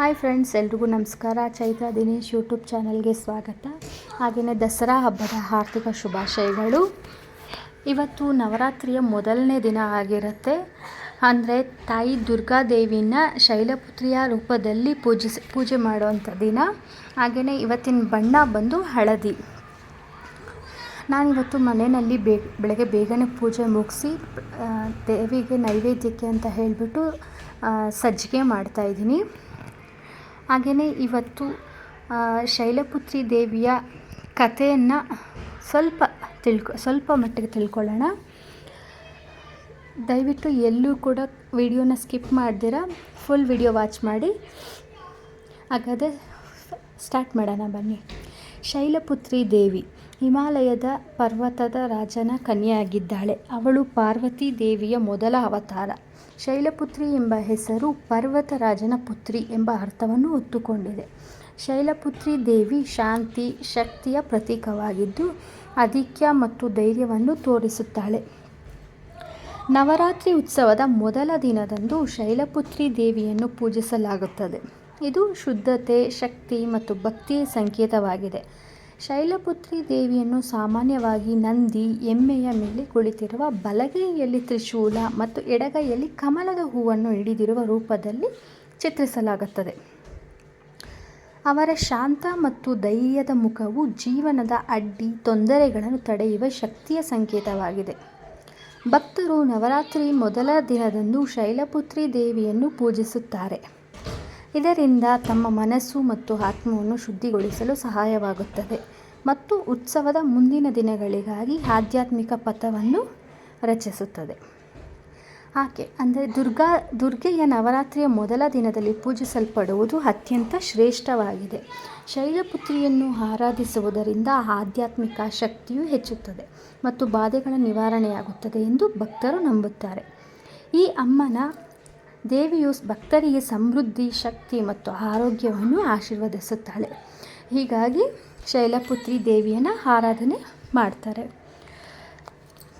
Hi friends, ಎಲ್ರಿಗೂ ನಮಸ್ಕಾರ. Chaitra Dinesh YouTube ಚಾನಲ್ಗೆ ಸ್ವಾಗತ. ಹಾಗೆಯೇ ದಸರಾ ಹಬ್ಬದ ಆರ್ಥಿಕ ಶುಭಾಶಯಗಳು. ಇವತ್ತು ನವರಾತ್ರಿಯ ಮೊದಲನೇ ದಿನ ಆಗಿರುತ್ತೆ. ಅಂದರೆ ತಾಯಿ ದುರ್ಗಾದೇವಿನ ಶೈಲಪುತ್ರಿಯ ರೂಪದಲ್ಲಿ ಪೂಜಿಸಿ ಪೂಜೆ ಮಾಡುವಂಥ ದಿನ. ಹಾಗೆಯೇ ಇವತ್ತಿನ ಬಣ್ಣ ಬಂದು ಹಳದಿ. ನಾನಿವತ್ತು ಮನೆಯಲ್ಲಿ ಬೇ, ಬೆಳಗ್ಗೆ ಬೇಗನೆ ಪೂಜೆ ಮುಗಿಸಿ ದೇವಿಗೆ ನೈವೇದ್ಯಕ್ಕೆ ಅಂತ ಹೇಳಿಬಿಟ್ಟು ಸಜ್ಜಿಗೆ ಮಾಡ್ತಾಯಿದ್ದೀನಿ ಹಾಗೆಯೇ ಇವತ್ತು ಶೈಲಪುತ್ರಿ ದೇವಿಯ ಕಥೆಯನ್ನು ಸ್ವಲ್ಪ ತಿಳ್ಕೊ, ಸ್ವಲ್ಪ ಮಟ್ಟಿಗೆ ತಿಳ್ಕೊಳ್ಳೋಣ. ದಯವಿಟ್ಟು ಎಲ್ಲೂ ಕೂಡ ವಿಡಿಯೋನ ಸ್ಕಿಪ್ ಮಾಡ್ದಿರ, ಫುಲ್ ವಿಡಿಯೋ ವಾಚ್ ಮಾಡಿ. ಹಾಗಾದರೆ ಸ್ಟಾರ್ಟ್ ಮಾಡೋಣ ಬನ್ನಿ. ಶೈಲಪುತ್ರಿ ದೇವಿ. ಹಿಮಾಲಯದ ಪರ್ವತದ ರಾಜನ ಕನ್ಯೆಯಾಗಿದ್ದಾಳೆ. ಅವಳು ಪಾರ್ವತಿ ದೇವಿಯ ಮೊದಲ ಅವತಾರ. ಶೈಲಪುತ್ರಿ ಎಂಬ ಹೆಸರು ಪರ್ವತ ರಾಜನ ಪುತ್ರಿ ಎಂಬ ಅರ್ಥವನ್ನು ಹೊತ್ತುಕೊಂಡಿದೆ ಶೈಲಪುತ್ರಿ ದೇವಿ ಶಾಂತಿ, ಶಕ್ತಿಯ ಪ್ರತೀಕವಾಗಿದ್ದು ಅಧಿಕ್ಯ ಮತ್ತು ಧೈರ್ಯವನ್ನು ತೋರಿಸುತ್ತಾಳೆ. ನವರಾತ್ರಿ ಉತ್ಸವದ ಮೊದಲ ದಿನದಂದು ಶೈಲಪುತ್ರಿ ದೇವಿಯನ್ನು ಪೂಜಿಸಲಾಗುತ್ತದೆ. ಇದು ಶುದ್ಧತೆ, ಶಕ್ತಿ ಮತ್ತು ಭಕ್ತಿಯ ಸಂಕೇತವಾಗಿದೆ. ಶೈಲಪುತ್ರಿ ದೇವಿಯನ್ನು ಸಾಮಾನ್ಯವಾಗಿ ನಂದಿ, ಎಮ್ಮೆಯ ಮೇಲೆ ಕುಳಿತಿರುವ ಬಲಗೈಯಲ್ಲಿ ತ್ರಿಶೂಲ ಮತ್ತು ಎಡಗೈಯಲ್ಲಿ ಕಮಲದ ಹೂವನ್ನು ಹಿಡಿದಿರುವ ರೂಪದಲ್ಲಿ ಚಿತ್ರಿಸಲಾಗುತ್ತದೆ. ಅವರ ಶಾಂತ ಮತ್ತು ಧೈರ್ಯದ ಮುಖವು ಜೀವನದ ಅಡ್ಡಿ, ತೊಂದರೆಗಳನ್ನು ತಡೆಯುವ ಶಕ್ತಿಯ ಸಂಕೇತವಾಗಿದೆ. ಭಕ್ತರು ನವರಾತ್ರಿ ಮೊದಲ ದಿನದಂದು ಶೈಲಪುತ್ರಿ ದೇವಿಯನ್ನು ಪೂಜಿಸುತ್ತಾರೆ. ಇದರಿಂದ ತಮ್ಮ ಮನಸ್ಸು ಮತ್ತು ಆತ್ಮವನ್ನು ಶುದ್ಧಿಗೊಳಿಸಲು ಸಹಾಯವಾಗುತ್ತದೆ. ಮತ್ತು ಉತ್ಸವದ ಮುಂದಿನ ದಿನಗಳಿಗಾಗಿ ಆಧ್ಯಾತ್ಮಿಕ ಪಥವನ್ನು ರಚಿಸುತ್ತದೆ. ಆಕೆ, ಅಂದರೆ ದುರ್ಗಾ, ದುರ್ಗೆಯ ನವರಾತ್ರಿಯ ಮೊದಲ ದಿನದಲ್ಲಿ ಪೂಜಿಸಲ್ಪಡುವುದು ಅತ್ಯಂತ ಶ್ರೇಷ್ಠವಾಗಿದೆ. ಶೈಲಪುತ್ರಿಯನ್ನು ಆರಾಧಿಸುವುದರಿಂದ ಆಧ್ಯಾತ್ಮಿಕ ಶಕ್ತಿಯು ಹೆಚ್ಚುತ್ತದೆ ಮತ್ತು ಬಾಧೆಗಳ ನಿವಾರಣೆಯಾಗುತ್ತದೆ ಎಂದು ಭಕ್ತರು ನಂಬುತ್ತಾರೆ. ಈ ಅಮ್ಮನ ದೇವಿಯು ಭಕ್ತರಿಗೆ ಸಮೃದ್ಧಿ, ಶಕ್ತಿ ಮತ್ತು ಆರೋಗ್ಯವನ್ನು ಆಶೀರ್ವದಿಸುತ್ತಾಳೆ. ಹೀಗಾಗಿ ಶೈಲಪುತ್ರಿ ದೇವಿಯನ್ನು ಆರಾಧನೆ ಮಾಡ್ತಾರೆ.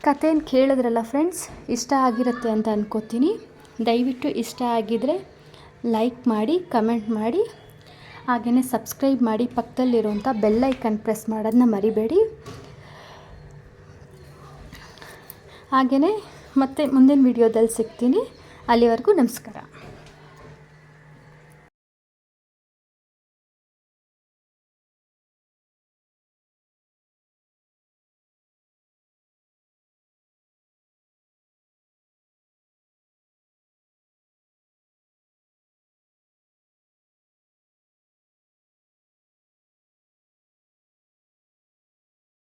ಕಥೆಯನ್ನು ಕೇಳಿದ್ರಲ್ಲ ಫ್ರೆಂಡ್ಸ್ ಇಷ್ಟ ಆಗಿರುತ್ತೆ ಅಂತ ಅನ್ಕೋತೀನಿ. ದಯವಿಟ್ಟು ಇಷ್ಟ ಆಗಿದರೆ ಲೈಕ್ ಮಾಡಿ ಕಮೆಂಟ್ ಮಾಡಿ. ಹಾಗೆಯೇ ಸಬ್ಸ್ಕ್ರೈಬ್ ಮಾಡಿ ಪಕ್ಕದಲ್ಲಿರುವಂಥ ಬೆಲ್ಲೈಕನ್ ಪ್ರೆಸ್ ಮಾಡೋದನ್ನ ಮರಿಬೇಡಿ. ಹಾಗೆಯೇ ಮತ್ತೆ ಮುಂದಿನ ವಿಡಿಯೋದಲ್ಲಿ ಸಿಗ್ತೀನಿ. ಅಲ್ಲಿವರೆಗೂ ನಮಸ್ಕಾರ.